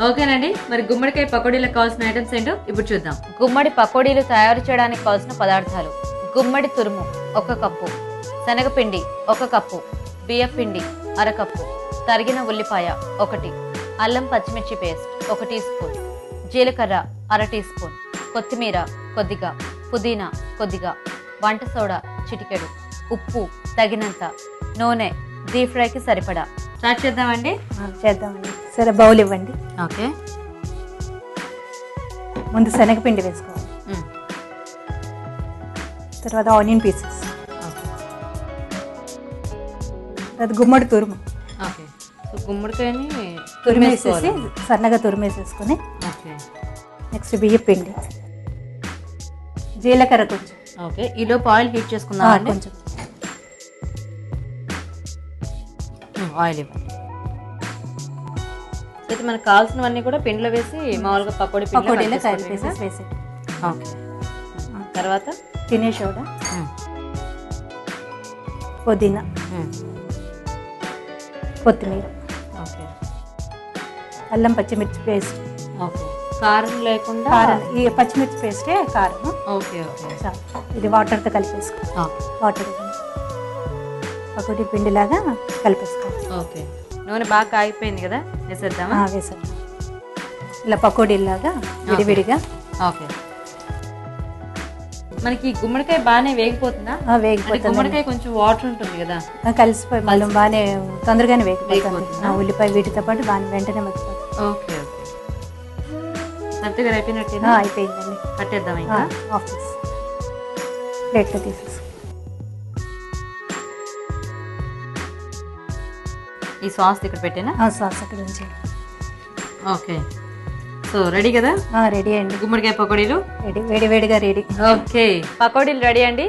ఓకేనండి. మరి గుమ్మడికాయ పకోడీలకు కావాల్సిన ఐటమ్స్ ఏంటో ఇప్పుడు చూద్దాం. గుమ్మడి పకోడీలు తయారు చేయడానికి కావాల్సిన పదార్థాలు. గుమ్మడి తురుము ఒక కప్పు. శనగపిండి ఒక కప్పు. బియ్యం పిండి అరకప్పు. తరిగిన ఉల్లిపాయ ఒకటి. అల్లం పచ్చిమిర్చి పేస్ట్ ఒక టీ స్పూన్. జీలకర్ర అర టీ స్పూన్. కొత్తిమీర కొద్దిగా. పుదీనా కొద్దిగా. వంట సోడా చిటికెడు. ఉప్పు తగినంత. నూనె డీప్ ఫ్రైకి సరిపడా. స్టార్ట్ చేద్దామండి. చేద్దామండి. సరే బౌల్ ఇవ్వండి. ఓకే. ముందు శనగపిండి వేసుకోవాలి. తర్వాత ఆనియన్ పీసెస్. తర్వాత గుమ్మడి తురుము. ఓకే. సో గుమ్మడికాయని తురిమేసేసి సన్నగా తురిమేసేసుకొని ఓకే. నెక్స్ట్ బియ్యం పిండి జీలకర్ర కొంచెం. ఓకే. ఈలోపు ఆయిల్ హీట్ చేసుకుందాం కొంచెం. ఆయిల్ ఇవ్వండి. అయితే మనకు కావాల్సినవన్నీ కూడా పిండిలో వేసి మామూలుగా పకోడీ పకోడీలో కలిపేసేసి కదా? వేసి ఓకే. తర్వాత? తినే సోడా. పుదీనా. కొత్తిమీర. ఓకే. అల్లం పచ్చిమిర్చి పేస్ట్. ఓకే. కారం లేకుండా? కారం. ఈ పచ్చిమిర్చి పేస్టే కారం. Okay okay. ఇది వాటర్తో కలిపేసుకో. వాటర్ పకోడీ పిండిలాగా కలిపేసుకోవాలి ఓకే. నూనె బాగా కాగిపోయింది కదా వేసేద్దామా? ఇలా పకోడీలాగా విడివిడిగా. ఓకే. మనకి గుమ్మడికాయ బాగానే వేగిపోతుందా? వేగిపోతుంది. గుమ్మడికాయ కొంచెం వాటర్ ఉంటుంది కదా. కలిసిపోయి మళ్ళీ బాగానే తొందరగానే వేగిపోతుంది. ఉల్లిపాయ వీటితో పాటు బాగా వెంటనే మగ్గిపోతుంది. Okay okay. అయిపోయిందండి. కట్టేద్దాం ఇంకా? ప్లేట్లో తీసేసి. ఈ సాస్ ఇక్కడ పెట్టేనా? ఆ, సాస్ అక్కడ ఉంచండి ఓకే. సో రెడీ కదా? ఆ, రెడీ అండి. గుమ్మడికాయ పకోడీలు? రెడీ వేడి వేడిగా రెడీ. ఓకే. పకోడీలు రెడీ అండి?